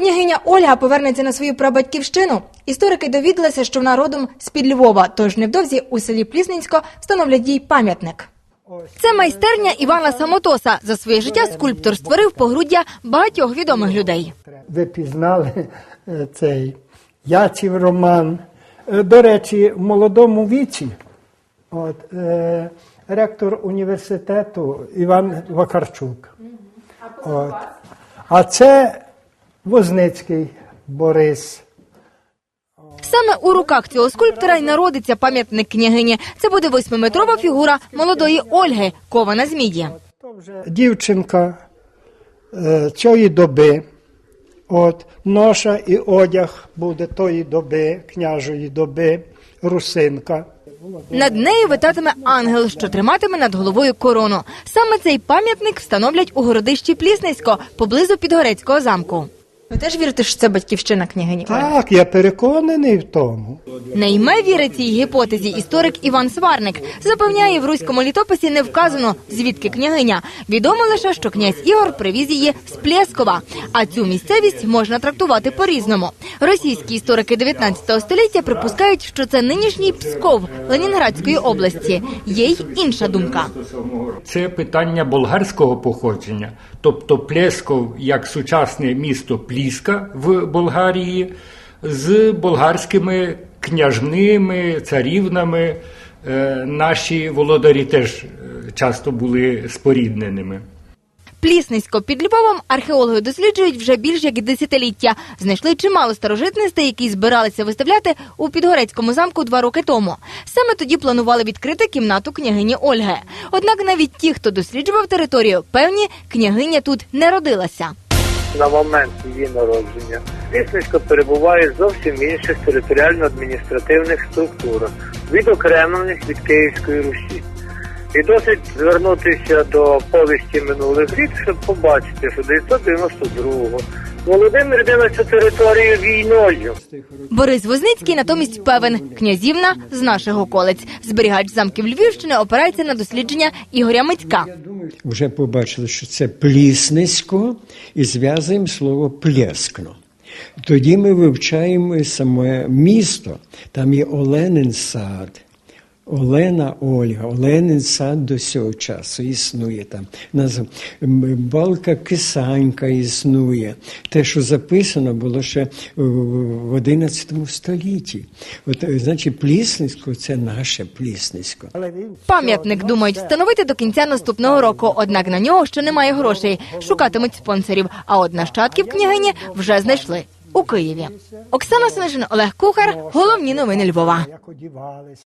Княгиня Ольга повернеться на свою прабатьківщину. Історики довідалися, що вона родом з-під Львова, тож невдовзі у селі Плісненсько встановлять їй пам'ятник. Це майстерня Івана Самотоса. За своє життя скульптор створив погруддя багатьох відомих людей. Ви пізнали е, цей Яців Роман. Е, До речі, в молодому віці от, е, ректор університету Іван Вакарчук. От. А це Возницький Борис. Саме у руках цього скульптора й народиться пам'ятник княгині. Це буде восьмиметрова фігура молодої Ольги, кована з міді. То вже дівчинка е, цієї доби. От, ноша і одяг буде тої доби, княжої доби, русинка. Над нею витатиме ангел, що триматиме над головою корону. Саме цей пам'ятник встановлять у городищі Пліснисько, поблизу Підгорецького замку. Ви теж вірите, що це батьківщина княгині? Так, я переконаний в тому. Не йме вірить цій гіпотезі історик Іван Сварник. Запевняє, в руському літописі не вказано, звідки княгиня. Відомо лише, що князь Ігор привіз її з Плєскова. А цю місцевість можна трактувати по-різному. Російські історики 19 століття припускають, що це нинішній Псков Ленінградської області. Є й інша думка. Це питання болгарського походження, тобто Плесков як сучасне місто Пліска в Болгарії з болгарськими княжними, царівнами. Е, Наші володарі теж е, часто були спорідненими. Пліснисько під Львовом археологи досліджують вже більш як десятиліття. Знайшли чимало старожитностей, які збиралися виставляти у Підгорецькому замку два роки тому. Саме тоді планували відкрити кімнату княгині Ольги. Однак навіть ті, хто досліджував територію, певні, княгиня тут не родилася. На момент її народження. Лісничко перебуває зовсім в інших територіально-адміністративних структурах, відокремлених від Київської Русі. І досить звернутися до повісті минулих літ, щоб побачити, що 992-го Володимир цю територію війною. Борис Возницький натомість певен, князівна з наших околиць. Зберігач замків Львівщини опирається на дослідження Ігоря Митька. Вже побачили, що це пліснисько, і зв'язуємо слово плескно. Тоді ми вивчаємо саме місто. Там є Оленин сад. Олена Ольга, Оленин сад до цього часу існує там. Назв- Балка Кисанька існує. Те, що записано, було ще в- в XI столітті. От, е, значить, Плісницько це наше Плісницько. Але Пам'ятник думають встановити до кінця наступного року, однак на нього ще немає грошей. Шукатимуть спонсорів. А от нащадків княгині вже знайшли у Києві. Оксана Снежина, Олег Кухар. Головні новини Львова. як одівались.